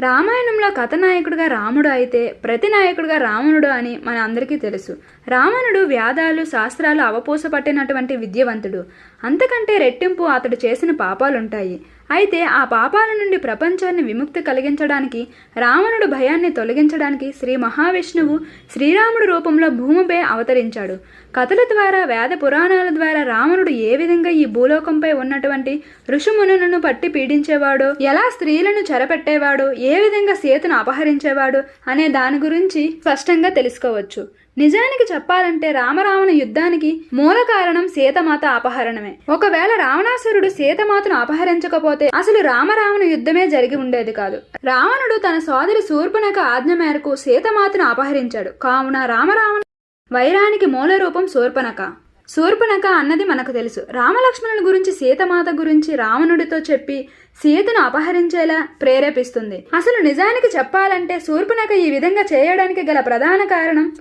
రామాయణంలో కథనాయకుడిగా రాముడు అయితే ప్రతి నాయకుడిగా రావణుడు అని మన అందరికీ తెలుసు. రావణుడు వ్యాధాలు శాస్త్రాలు అవపూస పట్టినటువంటి విద్యవంతుడు. అంతకంటే రెట్టింపు అతడు చేసిన పాపాలుంటాయి. అయితే ఆ పాపాల నుండి ప్రపంచాన్ని విముక్తి కలిగించడానికి రావణుడు భయాన్ని తొలగించడానికి శ్రీ మహావిష్ణువు శ్రీరాముడు రూపంలో భూమిపై అవతరించాడు. కథల ద్వారా వేద పురాణాల ద్వారా రావణుడు ఏ విధంగా ఈ భూలోకంపై ఉన్నటువంటి ఋషిమునులను పట్టి పీడించేవాడో ఎలా స్త్రీలను చెరపెట్టేవాడో ఏ విధంగా సీతను అపహరించేవాడు అనే దాని గురించి స్పష్టంగా తెలుసుకోవచ్చు. నిజానికి చెప్పాలంటే రామరావణ యుద్ధానికి మూల కారణం సీతమాత అపహరణమే. ఒకవేళ రావణాసురుడు సీతమాతను అపహరించకపోతే అసలు రామరావణ యుద్ధమే జరిగి ఉండేది కాదు. రావణుడు తన సోదరి శూర్పణక ఆజ్ఞ మేరకు సీతమాతను అపహరించాడు. కావున రామరావణ వైరానికి మూల రూపం శూర్పణక శూర్పణక అన్నది మనకు తెలుసు. రామలక్ష్మణుల గురించి సీతమాత గురించి రావణుడితో చెప్పి సీతను అపహరించేలా ప్రేరేపిస్తుంది. అసలు నిజానికి చెప్పాలంటే శూర్పణక ఈ విధంగా చేయడానికి గల ప్రధాన కారణం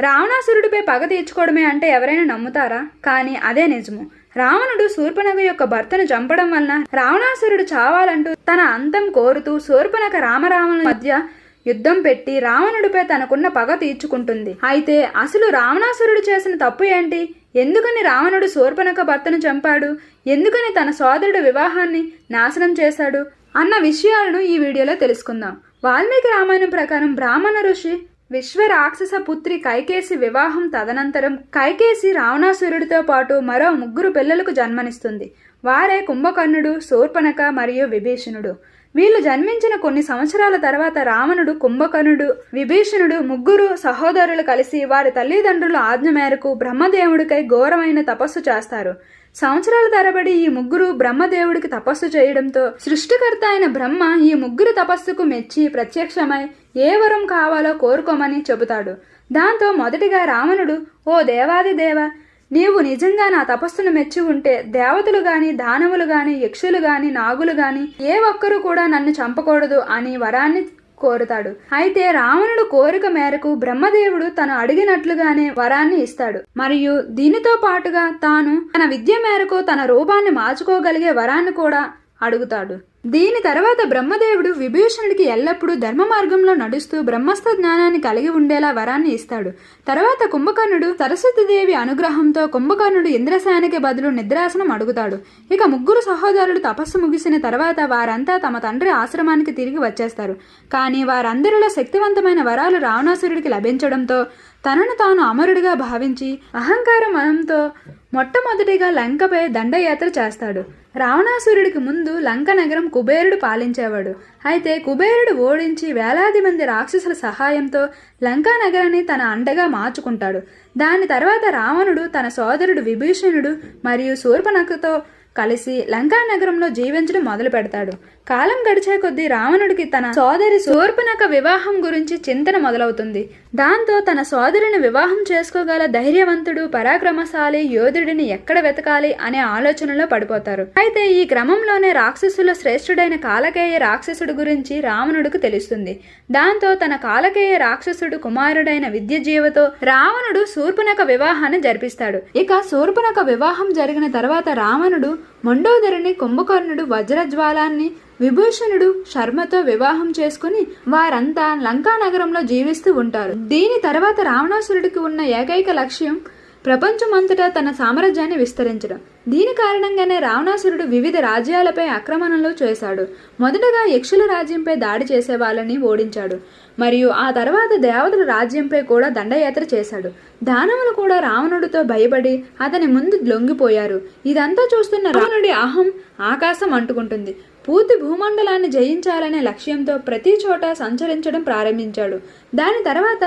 రావణాసురుడిపై పగ తీర్చుకోవడమే అంటే ఎవరైనా నమ్ముతారా? కానీ అదే నిజము. రావణుడు శూర్పణఖ యొక్క భర్తను చంపడం వలన రావణాసురుడు చావాలంటూ తన అంతం కోరుతూ శూర్పణఖ రామరావణుల మధ్య యుద్ధం పెట్టి రావణుడిపై తనకున్న పగ తీర్చుకుంటుంది. అయితే అసలు రావణాసురుడు చేసిన తప్పు ఏంటి? ఎందుకని రావణుడు శూర్పణఖ భర్తను చంపాడు? ఎందుకని తన సోదరుడు వివాహాన్ని నాశనం చేశాడు? అన్న విషయాలను ఈ వీడియోలో తెలుసుకుందాం. వాల్మీకి రామాయణం ప్రకారం బ్రాహ్మణ ఋషి విశ్వరాక్షస పుత్రి కైకేసి వివాహం తదనంతరం కైకేసి రావణాసురుడితో పాటు మరో ముగ్గురు పిల్లలకు జన్మనిస్తుంది. వారే కుంభకర్ణుడు శూర్పణక మరియు విభీషణుడు. వీళ్ళు జన్మించిన కొన్ని సంవత్సరాల తర్వాత రావణుడు కుంభకర్ణుడు విభీషణుడు ముగ్గురు సహోదరులు కలిసి వారి తల్లిదండ్రుల ఆజ్ఞ మేరకు బ్రహ్మదేవుడికై ఘోరమైన తపస్సు చేస్తారు. సంవత్సరాల తరబడి ఈ ముగ్గురు బ్రహ్మదేవుడికి తపస్సు చేయడంతో సృష్టికర్త అయిన బ్రహ్మ ఈ ముగ్గురు తపస్సుకు మెచ్చి ప్రత్యక్షమై ఏ వరం కావాలో కోరుకోమని చెబుతాడు. దాంతో మొదటిగా రావణుడు ఓ దేవాది దేవ నీవు నిజంగా నా తపస్సును మెచ్చి ఉంటే దేవతలు గాని దానవులు గాని యక్షులు గాని నాగులు గాని ఏ ఒక్కరు కూడా నన్ను చంపకూడదు అని వరాన్ని కోరుతాడు. అయితే రావణుడు కోరిక మేరకు బ్రహ్మదేవుడు తను అడిగినట్లుగానే వరాన్ని ఇస్తాడు. మరియు దీనితో పాటుగా తాను తన విద్య మేరకు తన రూపాన్ని మార్చుకోగలిగే వరాన్ని కూడా అడుగుతాడు. దీని తర్వాత బ్రహ్మదేవుడు విభీషణుడికి ఎల్లప్పుడూ ధర్మ మార్గంలో నడుస్తూ బ్రహ్మస్థ జ్ఞానాన్ని కలిగి ఉండేలా వరాన్ని ఇస్తాడు. తర్వాత కుంభకర్ణుడు సరస్వతీదేవి అనుగ్రహంతో కుంభకర్ణుడు ఇంద్రశానికి బదులు నిద్రాసనం అడుగుతాడు. ఇక ముగ్గురు సహోదరులు తపస్సు ముగిసిన తర్వాత వారంతా తమ తండ్రి ఆశ్రమానికి తిరిగి వచ్చేస్తారు. కానీ వారందరిలో శక్తివంతమైన వరాలు రావణాసురుడికి లభించడంతో తనను తాను అమరుడిగా భావించి అహంకార మనంతో మొట్టమొదటిగా లంకపై దండయాత్ర చేస్తాడు. రావణాసురుడికి ముందు లంక నగరం కుబేరుడు పాలించేవాడు. అయితే కుబేరుడు ఓడించి వేలాది మంది రాక్షసుల సహాయంతో లంకా నగరాన్ని తన అండగా మార్చుకుంటాడు. దాని తర్వాత రావణుడు తన సోదరుడు విభీషణుడు మరియు శూర్పణఖతో కలిసి లంకా నగరంలో జీవించడం మొదలు పెడతాడు కాలం గడిచే కొద్దీ రావణుడికి తన సోదరి శూర్పణఖ వివాహం గురించి చింతన మొదలవుతుంది. దాంతో తన సోదరిని వివాహం చేసుకోగల ధైర్యవంతుడు పరాక్రమశాలి యోధుడిని ఎక్కడ వెతకాలి అనే ఆలోచనలో పడిపోతారు. అయితే ఈ క్రమంలోనే రాక్షసుల శ్రేష్ఠుడైన కాలకేయ రాక్షసుడు గురించి రావణుడికి తెలుస్తుంది. దాంతో తన కాలకేయ రాక్షసుడు కుమారుడైన విద్యజీవతో రావణుడు శూర్పణఖ వివాహాన్ని జరిపిస్తాడు. ఇక శూర్పణఖ వివాహం జరిగిన తర్వాత రావణుడు మండోదరిని కుంభకర్ణుడు వజ్రజ్వాలాన్ని విభూషణుడు శర్మతో వివాహం చేసుకుని వారంతా లంకా నగరంలో జీవిస్తూ ఉంటారు. దీని తర్వాత రావణాసురుడికి ఉన్న ఏకైక లక్ష్యం ప్రపంచమంతటా తన సామ్రాజ్యాన్ని విస్తరించడం. దీని కారణంగానే రావణాసురుడు వివిధ రాజ్యాలపై ఆక్రమణలు చేశాడు. మొదటగా యక్షుల రాజ్యంపై దాడి చేసే వాళ్ళని ఓడించాడు. మరియు ఆ తర్వాత దేవతల రాజ్యంపై కూడా దండయాత్ర చేశాడు. దానవులు కూడా రావణుడితో భయపడి అతని ముందు లొంగిపోయారు. ఇదంతా చూస్తున్న రావణుడి అహం ఆకాశం అంటుకుంటుంది. పూర్తి భూమండలాన్ని జయించాలనే లక్ష్యంతో ప్రతి చోట సంచరించడం ప్రారంభించాడు. దాని తర్వాత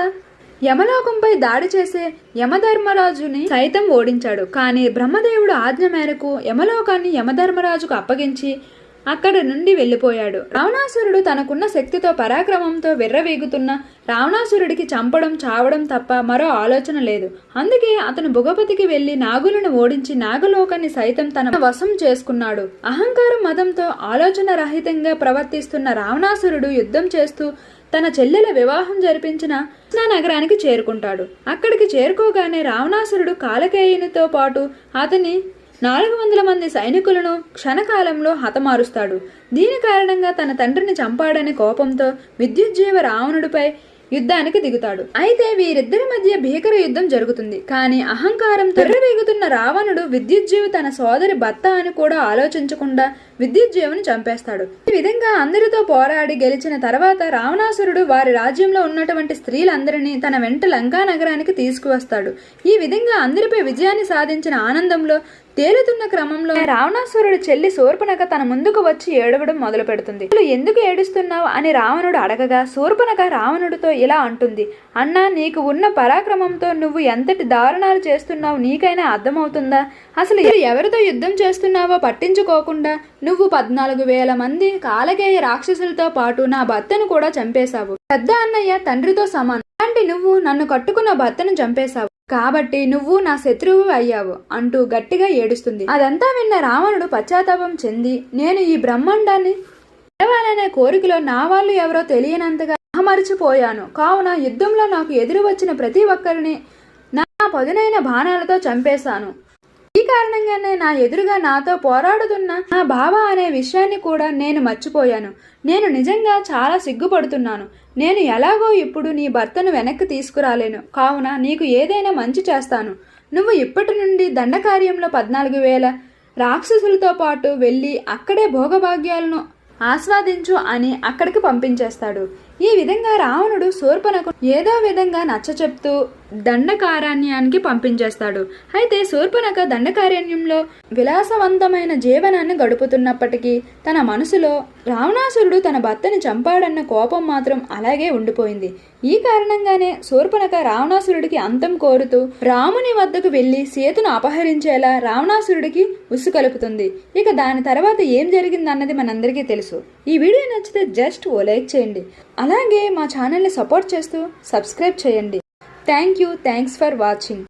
యమలోకంపై దాడి చేసే యమధర్మరాజుని సైతం ఓడించాడు. కానీ బ్రహ్మదేవుడు ఆజ్ఞ మేరకు యమలోకాన్ని యమధర్మరాజుకు అప్పగించి అక్కడ నుండి వెళ్ళిపోయాడు. రావణాసురుడు తనకున్న శక్తితో పరాక్రమంతో విర్రవేగుతున్న రావణాసురుడికి చంపడం చావడం తప్ప మరో ఆలోచన లేదు. అందుకే అతను భుగపతికి వెళ్ళి నాగులను ఓడించి నాగలోకాన్ని సైతం తన వశం చేసుకున్నాడు. అహంకారం మదంతో ఆలోచన రహితంగా ప్రవర్తిస్తున్న రావణాసురుడు యుద్ధం చేస్తూ తన చెల్లెల వివాహం జరిపించిన నగరానికి చేరుకుంటాడు. అక్కడికి చేరుకోగానే రావణాసురుడు కాలకేయునితో పాటు అతని నాలుగు వందల మంది సైనికులను క్షణకాలంలో హతమారుస్తాడు. దీని కారణంగా తన తండ్రిని చంపాడనే కోపంతో విద్యుజ్జీవ రావణుడిపై యుద్ధానికి దిగుతాడు. అయితే వీరిద్దరి మధ్య భీకర యుద్ధం జరుగుతుంది. కానీ అహంకారంతో దిగుతున్న రావణుడు విద్యుజ్జీవి తన సోదరి భర్త అని కూడా ఆలోచించకుండా విద్యుజ్జీవిని చంపేస్తాడు. ఈ విధంగా అందరితో పోరాడి గెలిచిన తర్వాత రావణాసురుడు వారి రాజ్యంలో ఉన్నటువంటి స్త్రీలందరినీ తన వెంట లంకా నగరానికి తీసుకువస్తాడు. ఈ విధంగా అందరిపై విజయాన్ని సాధించిన ఆనందంలో తేలుతున్న క్రమంలో రావణాసురుడు చెల్లి శూర్పణక తన ముందుకు వచ్చి ఏడవడం మొదలు పెడుతుంది ఎందుకు ఏడుస్తున్నావు? అని రావణుడు అడగగా శూర్పణక రావణుడితో ఇలా అంటుంది అన్నా నీకు ఉన్న పరాక్రమంతో నువ్వు ఎంతటి దారుణాలు చేస్తున్నావు? నీకైనా అర్థమవుతుందా? అసలు ఎవరితో యుద్ధం చేస్తున్నావో పట్టించుకోకుండా నువ్వు పద్నాలుగు వేల మంది కాలకేయ రాక్షసులతో పాటు నా భర్తను కూడా చంపేశావు. పెద్ద అన్నయ్య తండ్రితో సమానం. అలాంటి నువ్వు నన్ను కట్టుకున్న భర్తను చంపేశావు. కాబట్టి నువ్వు నా శత్రువు అయ్యావు అంటూ గట్టిగా ఏడుస్తుంది. అదంతా విన్న రావణుడు పశ్చాత్తాపం చెంది నేను ఈ బ్రహ్మాండాన్ని గెలవాలనే కోరికలో నా వాళ్ళు ఎవరో తెలియనంతగా మరచిపోయాను కావున యుద్ధంలో నాకు ఎదురు వచ్చిన ప్రతి ఒక్కరిని నా పదునైన బాణాలతో చంపేశాను. ఈ కారణంగానే నా ఎదురుగా నాతో పోరాడుతున్న నా బావ అనే విషయాన్ని కూడా నేను మర్చిపోయాను. నేను నిజంగా చాలా సిగ్గుపడుతున్నాను. నేను ఎలాగో ఇప్పుడు నీ భర్తను వెనక్కి తీసుకురాలేను. కావున నీకు ఏదైనా మంచి చేస్తాను. నువ్వు ఇప్పటి నుండి దండకార్యంలో పద్నాలుగు వేల రాక్షసులతో పాటు వెళ్ళి అక్కడే భోగభాగ్యాలను ఆస్వాదించు అని అక్కడికి పంపించేస్తాడు. ఈ విధంగా రావణుడు శూర్పణకు ఏదో విధంగా నచ్చ చెప్తూ దండకారణ్యానికి పంపించేస్తాడు. అయితే శూర్పణక దండకారణ్యంలో విలాసవంతమైన జీవనాన్ని గడుపుతున్నప్పటికీ తన మనసులో రావణాసురుడు తన భర్తని చంపాడన్న కోపం మాత్రం అలాగే ఉండిపోయింది. ఈ కారణంగానే శూర్పణక రావణాసురుడికి అంతం కోరుతూ రాముని వద్దకు వెళ్ళి సీతను అపహరించేలా రావణాసురుడికి ఉసుకలుపుతుంది ఇక దాని తర్వాత ఏం జరిగిందన్నది మనందరికీ తెలుసు. ఈ వీడియో నచ్చితే జస్ట్ ఓ లైక్ చేయండి. అలాగే మా ఛానల్ని సపోర్ట్ చేస్తూ సబ్స్క్రైబ్ చేయండి. Thank you. Thanks for watching.